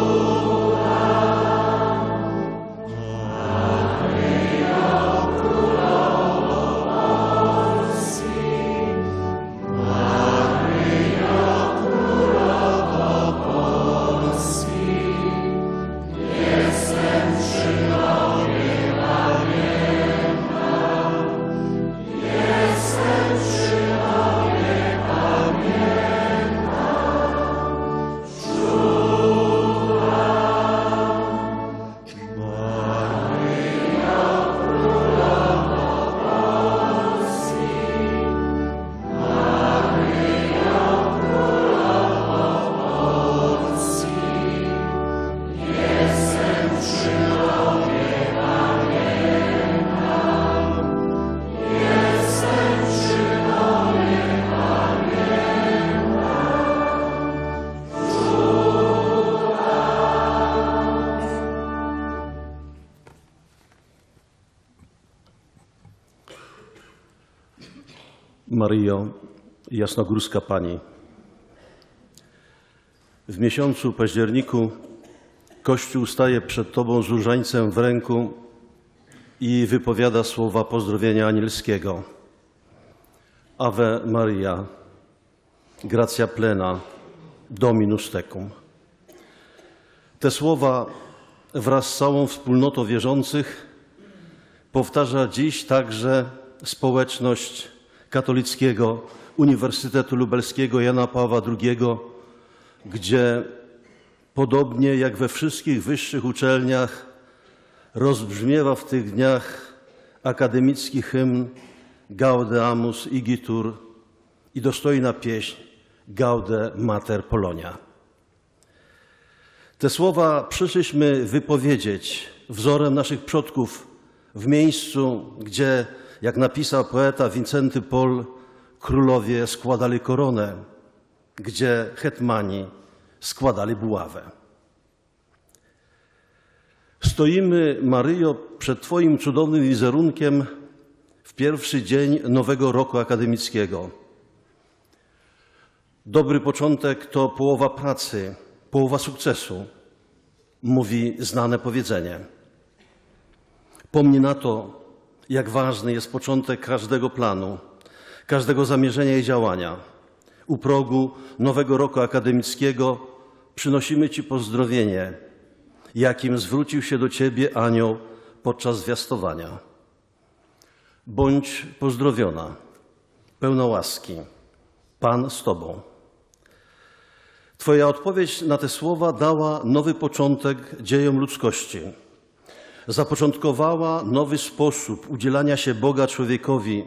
Oh. Maryjo, Jasnogórska Pani. W miesiącu październiku Kościół staje przed Tobą z różańcem w ręku i wypowiada słowa pozdrowienia anielskiego. Ave Maria, gratia plena, Dominus tecum. Te słowa wraz z całą wspólnotą wierzących powtarza dziś także społeczność Katolickiego Uniwersytetu Lubelskiego Jana Pawła II, gdzie podobnie jak we wszystkich wyższych uczelniach rozbrzmiewa w tych dniach akademicki hymn Gaudeamus igitur i dostojna pieśń Gaude Mater Polonia. Te słowa przyszliśmy wypowiedzieć wzorem naszych przodków w miejscu, gdzie, jak napisał poeta Wincenty Pol, królowie składali koronę, gdzie hetmani składali buławę. Stoimy, Maryjo, przed Twoim cudownym wizerunkiem w pierwszy dzień nowego roku akademickiego. Dobry początek to połowa pracy, połowa sukcesu, mówi znane powiedzenie. Pomni na to, jak ważny jest początek każdego planu, każdego zamierzenia i działania. U progu nowego roku akademickiego przynosimy Ci pozdrowienie, jakim zwrócił się do Ciebie anioł podczas zwiastowania. Bądź pozdrowiona, pełna łaski, Pan z Tobą. Twoja odpowiedź na te słowa dała nowy początek dziejom ludzkości. Zapoczątkowała nowy sposób udzielania się Boga człowiekowi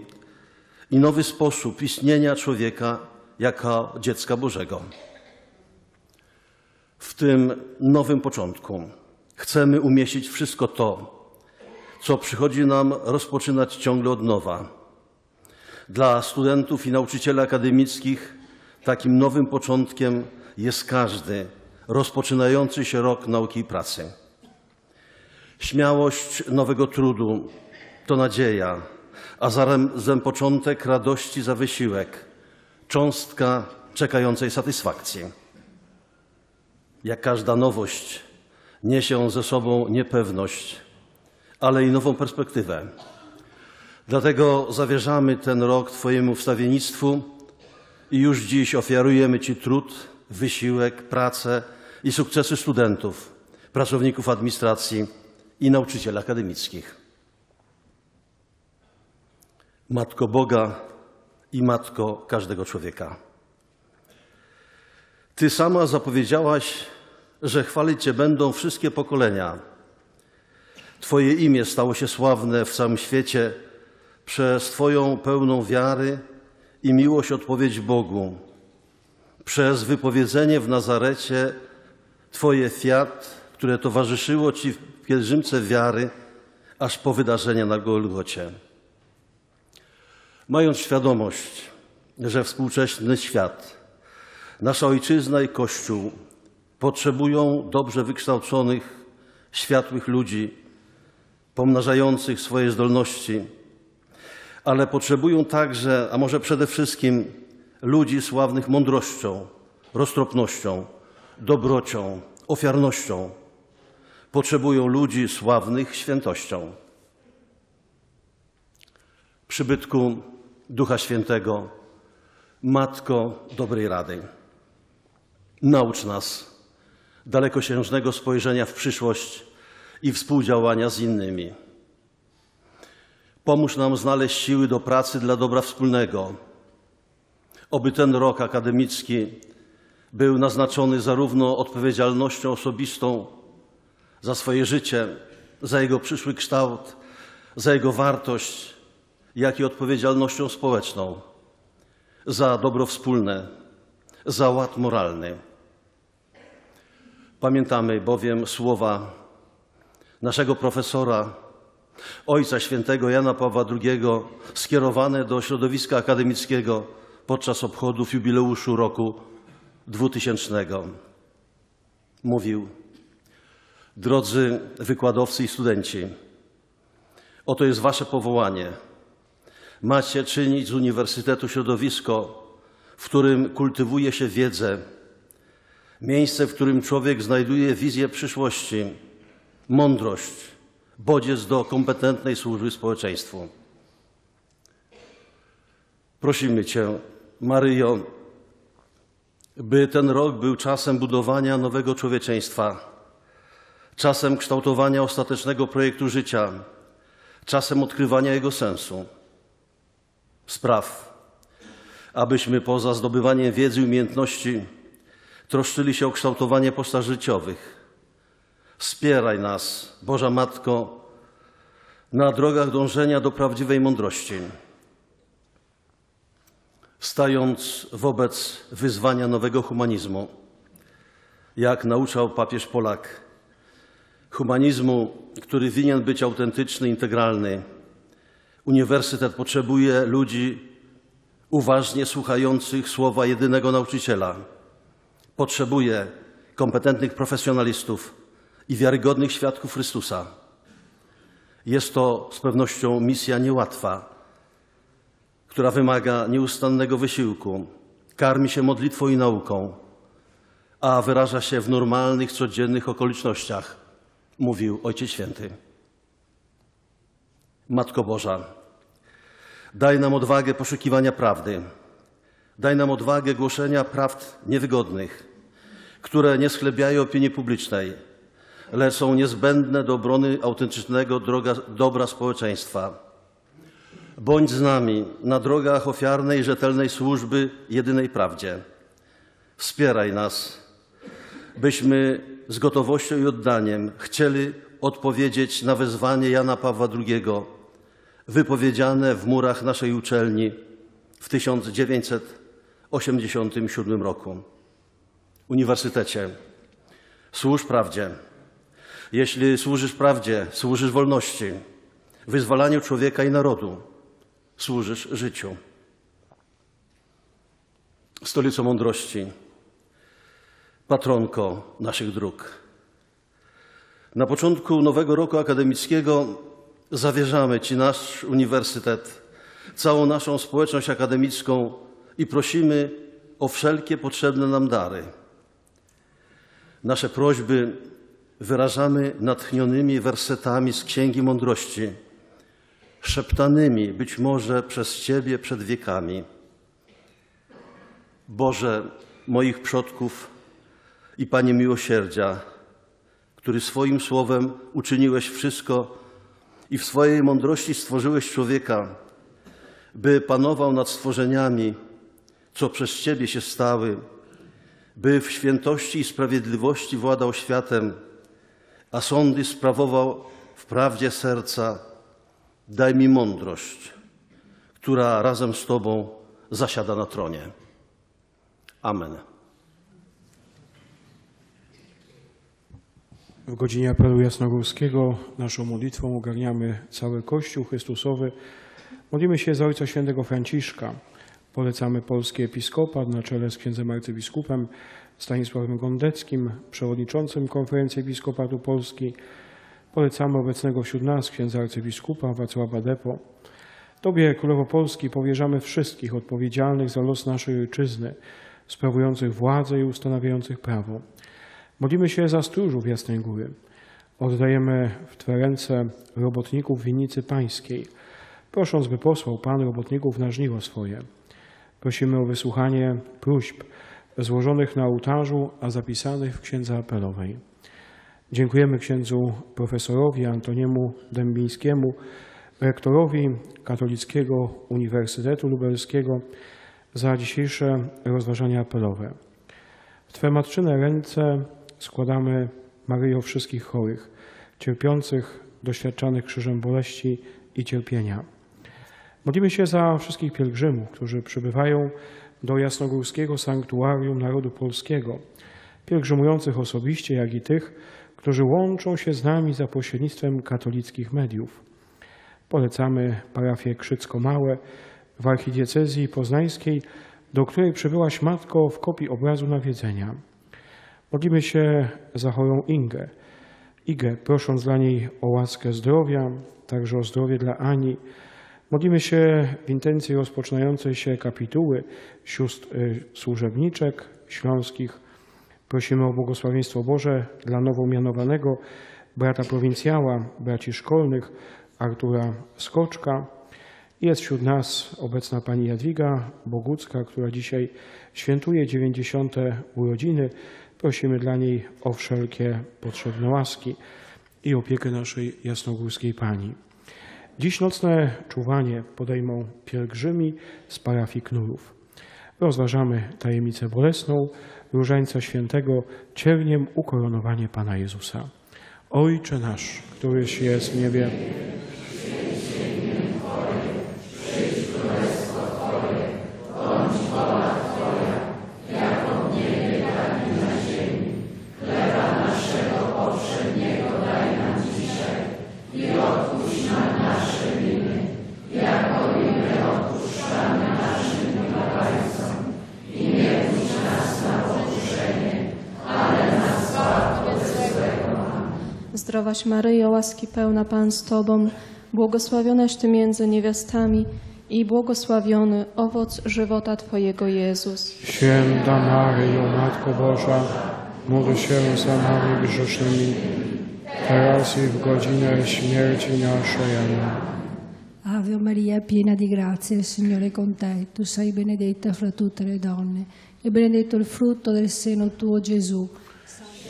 i nowy sposób istnienia człowieka jako dziecka Bożego. W tym nowym początku chcemy umieścić wszystko to, co przychodzi nam rozpoczynać ciągle od nowa. Dla studentów i nauczycieli akademickich takim nowym początkiem jest każdy rozpoczynający się rok nauki i pracy. Śmiałość nowego trudu to nadzieja, a zarazem początek radości za wysiłek, cząstka czekającej satysfakcji. Jak każda nowość niesie ze sobą niepewność, ale i nową perspektywę. Dlatego zawierzamy ten rok Twojemu wstawiennictwu i już dziś ofiarujemy Ci trud, wysiłek, pracę i sukcesy studentów, pracowników administracji i nauczycieli akademickich. Matko Boga i Matko każdego człowieka. Ty sama zapowiedziałaś, że chwalić Cię będą wszystkie pokolenia. Twoje imię stało się sławne w całym świecie przez Twoją pełną wiary i miłość odpowiedź Bogu, przez wypowiedzenie w Nazarecie Twoje fiat, które towarzyszyło Ci w pielgrzymce wiary, aż po wydarzenia na Golgocie. Mając świadomość, że współczesny świat, nasza ojczyzna i Kościół potrzebują dobrze wykształconych, światłych ludzi, pomnażających swoje zdolności, ale potrzebują także, a może przede wszystkim, ludzi sławnych mądrością, roztropnością, dobrocią, ofiarnością, potrzebują ludzi sławnych świętością. Przybytku Ducha Świętego, Matko dobrej rady, naucz nas dalekosiężnego spojrzenia w przyszłość i współdziałania z innymi. Pomóż nam znaleźć siły do pracy dla dobra wspólnego. Oby ten rok akademicki był naznaczony zarówno odpowiedzialnością osobistą za swoje życie, za jego przyszły kształt, za jego wartość, jak i odpowiedzialnością społeczną, za dobro wspólne, za ład moralny. Pamiętamy bowiem słowa naszego profesora, ojca świętego Jana Pawła II, skierowane do środowiska akademickiego podczas obchodów jubileuszu roku 2000. Mówił: Drodzy wykładowcy i studenci, oto jest Wasze powołanie. Macie czynić z uniwersytetu środowisko, w którym kultywuje się wiedzę, miejsce, w którym człowiek znajduje wizję przyszłości, mądrość, bodziec do kompetentnej służby społeczeństwu. Prosimy Cię, Maryjo, by ten rok był czasem budowania nowego człowieczeństwa, czasem kształtowania ostatecznego projektu życia, czasem odkrywania jego sensu. Spraw, abyśmy poza zdobywaniem wiedzy i umiejętności troszczyli się o kształtowanie postaw życiowych. Wspieraj nas, Boża Matko, na drogach dążenia do prawdziwej mądrości. Stając wobec wyzwania nowego humanizmu, jak nauczał papież Polak, humanizmu, który winien być autentyczny, integralny, uniwersytet potrzebuje ludzi uważnie słuchających słowa jedynego nauczyciela. Potrzebuje kompetentnych profesjonalistów i wiarygodnych świadków Chrystusa. Jest to z pewnością misja niełatwa, która wymaga nieustannego wysiłku, karmi się modlitwą i nauką, a wyraża się w normalnych, codziennych okolicznościach, mówił Ojciec Święty. Matko Boża, daj nam odwagę poszukiwania prawdy, daj nam odwagę głoszenia prawd niewygodnych, które nie schlebiają opinii publicznej, lecz są niezbędne do obrony autentycznego droga, dobra społeczeństwa. Bądź z nami na drogach ofiarnej i rzetelnej służby jedynej prawdzie. Wspieraj nas, byśmy z gotowością i oddaniem chcieli odpowiedzieć na wezwanie Jana Pawła II, wypowiedziane w murach naszej uczelni w 1987 roku. Uniwersytecie, służ prawdzie. Jeśli służysz prawdzie, służysz wolności, wyzwalaniu człowieka i narodu, służysz życiu. Stolicą mądrości, patronko naszych dróg. Na początku nowego roku akademickiego zawierzamy Ci nasz uniwersytet, całą naszą społeczność akademicką i prosimy o wszelkie potrzebne nam dary. Nasze prośby wyrażamy natchnionymi wersetami z Księgi Mądrości, szeptanymi być może przez Ciebie przed wiekami. Boże moich przodków i Panie miłosierdzia, który swoim słowem uczyniłeś wszystko i w swojej mądrości stworzyłeś człowieka, by panował nad stworzeniami, co przez Ciebie się stały, by w świętości i sprawiedliwości władał światem, a sądy sprawował w prawdzie serca. Daj mi mądrość, która razem z Tobą zasiada na tronie. Amen. W godzinie apelu jasnogórskiego naszą modlitwą ogarniamy cały Kościół Chrystusowy. Modlimy się za Ojca Świętego Franciszka. Polecamy polski episkopat na czele z księdzem arcybiskupem Stanisławem Gondeckim, przewodniczącym Konferencji Episkopatu Polski. Polecamy obecnego wśród nas księdza arcybiskupa Wacława Depo. Tobie, Królowo Polski, powierzamy wszystkich odpowiedzialnych za los naszej ojczyzny, sprawujących władzę i ustanawiających prawo. Modlimy się za stróżów Jasnej Góry. Oddajemy w Twe ręce robotników winnicy pańskiej, prosząc, by posłał Pan robotników na żniwo swoje. Prosimy o wysłuchanie próśb złożonych na ołtarzu, a zapisanych w Księdze Apelowej. Dziękujemy księdzu profesorowi Antoniemu Dębińskiemu, rektorowi Katolickiego Uniwersytetu Lubelskiego za dzisiejsze rozważania apelowe. W Twe matczyne ręce składamy Maryjo wszystkich chorych, cierpiących, doświadczanych krzyżem boleści i cierpienia. Modlimy się za wszystkich pielgrzymów, którzy przybywają do Jasnogórskiego Sanktuarium Narodu Polskiego, pielgrzymujących osobiście, jak i tych, którzy łączą się z nami za pośrednictwem katolickich mediów. Polecamy parafię Krzycko-Małe w archidiecezji poznańskiej, do której przybyłaś Matko w kopii obrazu nawiedzenia. Modlimy się za chorą Ingę. Igę, prosząc dla niej o łaskę zdrowia, także o zdrowie dla Ani. Modlimy się w intencji rozpoczynającej się kapituły sióstr y, służebniczek śląskich. Prosimy o błogosławieństwo Boże dla nowo mianowanego brata prowincjała, braci szkolnych Artura Skoczka. Jest wśród nas obecna pani Jadwiga Bogucka, która dzisiaj świętuje 90. urodziny. Prosimy dla niej o wszelkie potrzebne łaski i opiekę naszej jasnogórskiej Pani. Dziś nocne czuwanie podejmą pielgrzymi z parafii Knurów. Rozważamy tajemnicę bolesną Różańca Świętego, cierniem ukoronowanie Pana Jezusa. Ojcze nasz, któryś jest w niebie, Zdrowaś Maryjo, łaski pełna Pan z Tobą, błogosławionaś Ty między niewiastami i błogosławiony owoc żywota Twojego Jezus. Święta Maryjo, Matko Boża, módl się za nami grzesznymi, teraz i w godzinę śmierci naszej. Amen. Ave Maria, piena di grazia, il Signore è con te. Tu sei benedetta fra tutte le donne e benedetto il frutto del seno tuo, Gesù.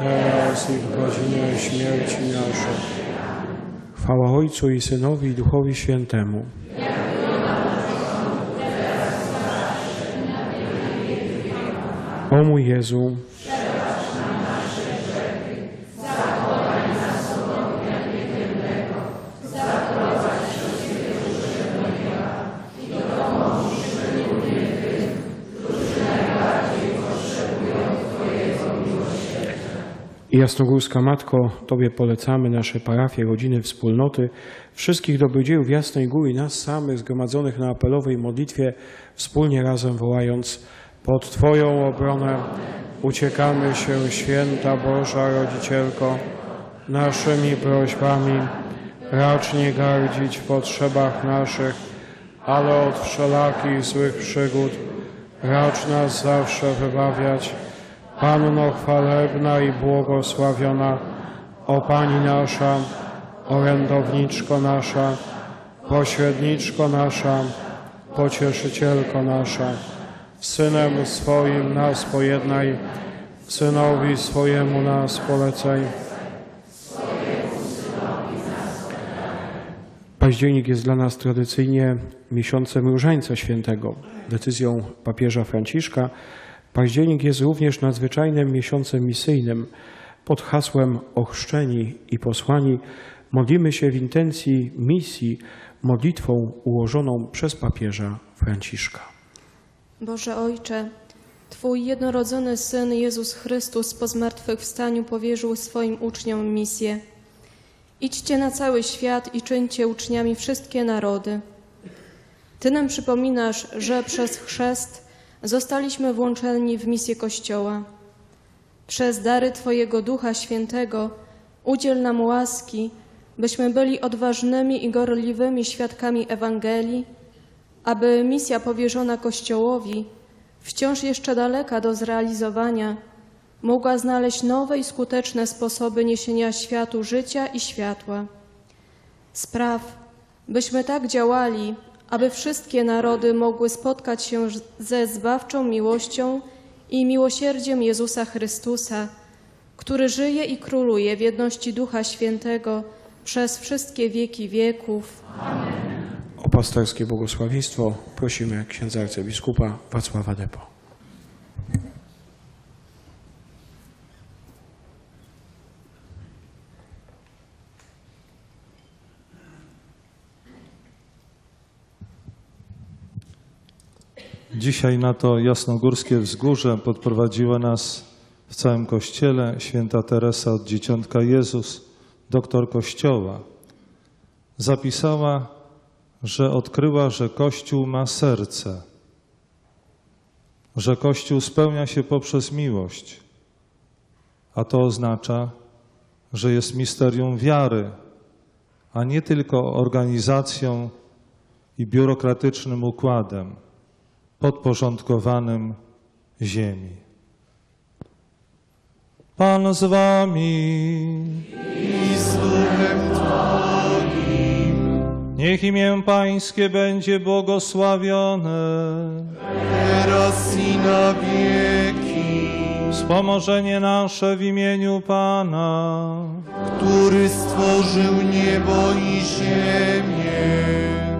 teraz i w godzinę śmierci naszej. Chwała Ojcu i Synowi i Duchowi Świętemu. O mój Jezu, Jasnogórska Matko, Tobie polecamy nasze parafie, rodziny, wspólnoty, wszystkich dobrodziejów Jasnej Góry, nas samych zgromadzonych na apelowej modlitwie, wspólnie razem wołając pod Twoją obronę uciekamy się, Święta Boża Rodzicielko, naszymi prośbami, racz nie gardzić w potrzebach naszych, ale od wszelakich złych przygód racz nas zawsze wybawiać. Panno chwalebna i błogosławiona, o Pani nasza, orędowniczko nasza, pośredniczko nasza, pocieszycielko nasza, Synem swoim nas pojednaj, Synowi swojemu nas polecaj. Październik jest dla nas tradycyjnie miesiącem Różańca Świętego. Decyzją papieża Franciszka październik jest również nadzwyczajnym miesiącem misyjnym. Pod hasłem Ochrzczeni i posłani modlimy się w intencji misji modlitwą ułożoną przez papieża Franciszka. Boże Ojcze, Twój jednorodzony Syn Jezus Chrystus po zmartwychwstaniu powierzył swoim uczniom misję. Idźcie na cały świat i czyńcie uczniami wszystkie narody. Ty nam przypominasz, że przez chrzest zostaliśmy włączeni w misję Kościoła. Przez dary Twojego Ducha Świętego udziel nam łaski, byśmy byli odważnymi i gorliwymi świadkami Ewangelii, aby misja powierzona Kościołowi, wciąż jeszcze daleka do zrealizowania, mogła znaleźć nowe i skuteczne sposoby niesienia światu życia i światła. Spraw, byśmy tak działali, aby wszystkie narody mogły spotkać się ze zbawczą miłością i miłosierdziem Jezusa Chrystusa, który żyje i króluje w jedności Ducha Świętego przez wszystkie wieki wieków. O pasterskie błogosławieństwo prosimy księdza arcybiskupa Wacława Depo. Dzisiaj na to jasnogórskie wzgórze podprowadziła nas w całym kościele święta Teresa od Dzieciątka Jezus, doktor Kościoła. Zapisała, że odkryła, że Kościół ma serce, że Kościół spełnia się poprzez miłość, a to oznacza, że jest misterium wiary, a nie tylko organizacją i biurokratycznym układem podporządkowanym ziemi. Pan z wami. I z duchem Twoim. Niech imię Pańskie będzie błogosławione. Teraz i na wieki. Wspomożenie nasze w imieniu Pana. Który stworzył niebo i ziemię.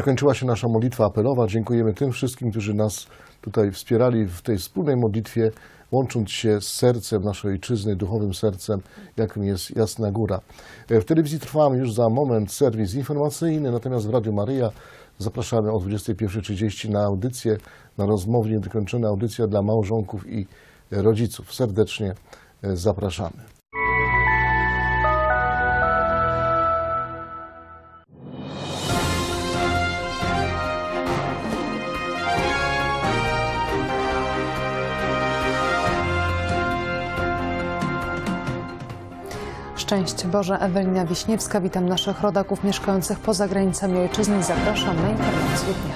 Zakończyła się nasza modlitwa apelowa. Dziękujemy tym wszystkim, którzy nas tutaj wspierali w tej wspólnej modlitwie, łącząc się z sercem naszej ojczyzny, duchowym sercem, jakim jest Jasna Góra. W telewizji trwa już za moment serwis informacyjny, natomiast w Radiu Maryja Zapraszamy o 21.30 na audycję, na rozmownie wykończone audycja dla małżonków i rodziców. Serdecznie e, zapraszamy. Szczęść Boże, Ewelina Wiśniewska. Witam naszych rodaków mieszkających poza granicami ojczyzny zapraszam na informacje dnia.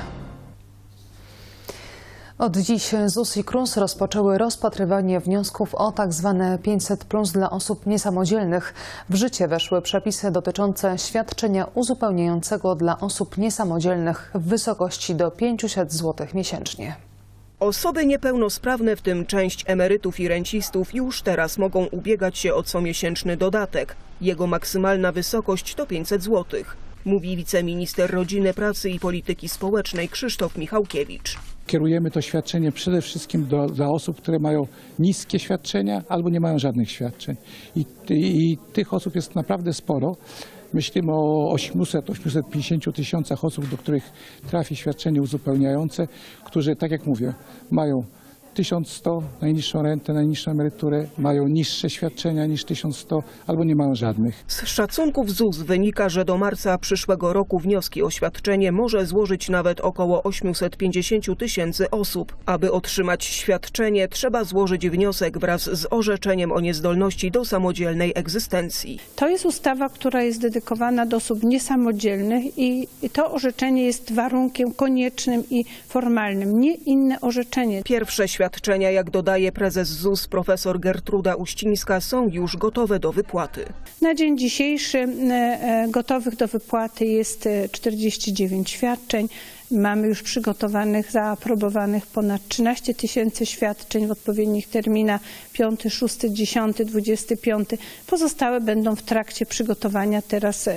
Od dziś ZUS i KRUS rozpoczęły rozpatrywanie wniosków o tzw. 500 plus dla osób niesamodzielnych. W życie weszły przepisy dotyczące świadczenia uzupełniającego dla osób niesamodzielnych w wysokości do 500 zł miesięcznie. Osoby niepełnosprawne, w tym część emerytów i rencistów, już teraz mogą ubiegać się o comiesięczny dodatek. Jego maksymalna wysokość to 500 zł, mówi wiceminister rodziny, pracy i polityki społecznej Krzysztof Michałkiewicz. Kierujemy to świadczenie przede wszystkim do, dla osób, które mają niskie świadczenia albo nie mają żadnych świadczeń. I, i tych osób jest naprawdę sporo. Myślimy o 800-850 tysiącach osób, do których trafi świadczenie uzupełniające, którzy, tak jak mówię, mają 1100 najniższą rentę, najniższą emeryturę, mają niższe świadczenia niż 1100 albo nie mają żadnych. Z szacunków ZUS wynika, że do marca przyszłego roku wnioski o świadczenie może złożyć nawet około 850 tysięcy osób. Aby otrzymać świadczenie, trzeba złożyć wniosek wraz z orzeczeniem o niezdolności do samodzielnej egzystencji. To jest ustawa, która jest dedykowana do osób niesamodzielnych i to orzeczenie jest warunkiem koniecznym i formalnym, nie inne orzeczenie. Pierwsze świadczenia, jak dodaje prezes ZUS profesor Gertruda Uścińska, są już gotowe do wypłaty. Na dzień dzisiejszy e, e, gotowych do wypłaty jest e, 49 świadczeń. Mamy już przygotowanych, zaaprobowanych ponad 13 tysięcy świadczeń w odpowiednich terminach 5, 6, 10, 25. Pozostałe będą w trakcie przygotowania teraz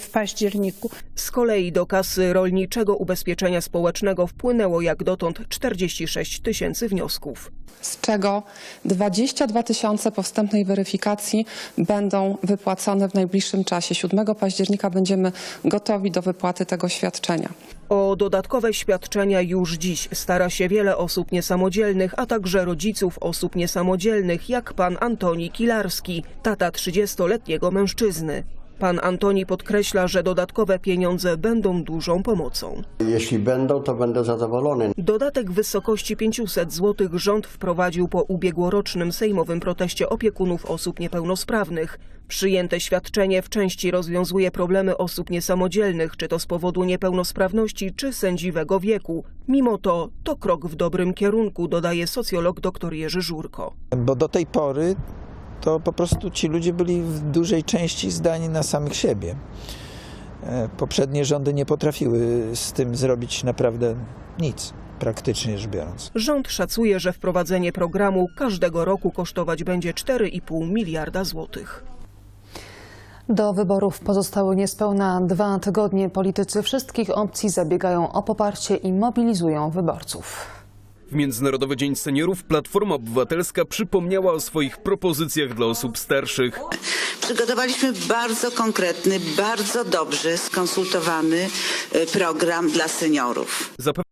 w październiku. Z kolei do kasy Rolniczego Ubezpieczenia Społecznego wpłynęło jak dotąd 46 tysięcy wniosków. z czego 22 tysiące po wstępnej weryfikacji będą wypłacone w najbliższym czasie. 7 października będziemy gotowi do wypłaty tego świadczenia. O dodatkowe świadczenia już dziś stara się wiele osób niesamodzielnych, a także rodziców osób niesamodzielnych, jak pan Antoni Kilarski, tata 30-letniego mężczyzny. Pan Antoni podkreśla, że dodatkowe pieniądze będą dużą pomocą. Jeśli będą, to będę zadowolony. Dodatek w wysokości 500 zł rząd wprowadził po ubiegłorocznym sejmowym proteście opiekunów osób niepełnosprawnych. Przyjęte świadczenie w części rozwiązuje problemy osób niesamodzielnych, czy to z powodu niepełnosprawności, czy sędziwego wieku. Mimo to, to krok w dobrym kierunku, dodaje socjolog dr Jerzy Żurko. Bo do tej pory to po prostu ci ludzie byli w dużej części zdani na samych siebie. E, Poprzednie rządy nie potrafiły z tym zrobić naprawdę nic, praktycznie rzecz biorąc. Rząd szacuje, że wprowadzenie programu każdego roku kosztować będzie 4,5 miliarda złotych. Do wyborów pozostały niespełna dwa tygodnie. Politycy wszystkich opcji zabiegają o poparcie i mobilizują wyborców. W Międzynarodowy Dzień Seniorów Platforma Obywatelska przypomniała o swoich propozycjach dla osób starszych. Przygotowaliśmy bardzo konkretny, bardzo dobrze skonsultowany e, program dla seniorów. Zape-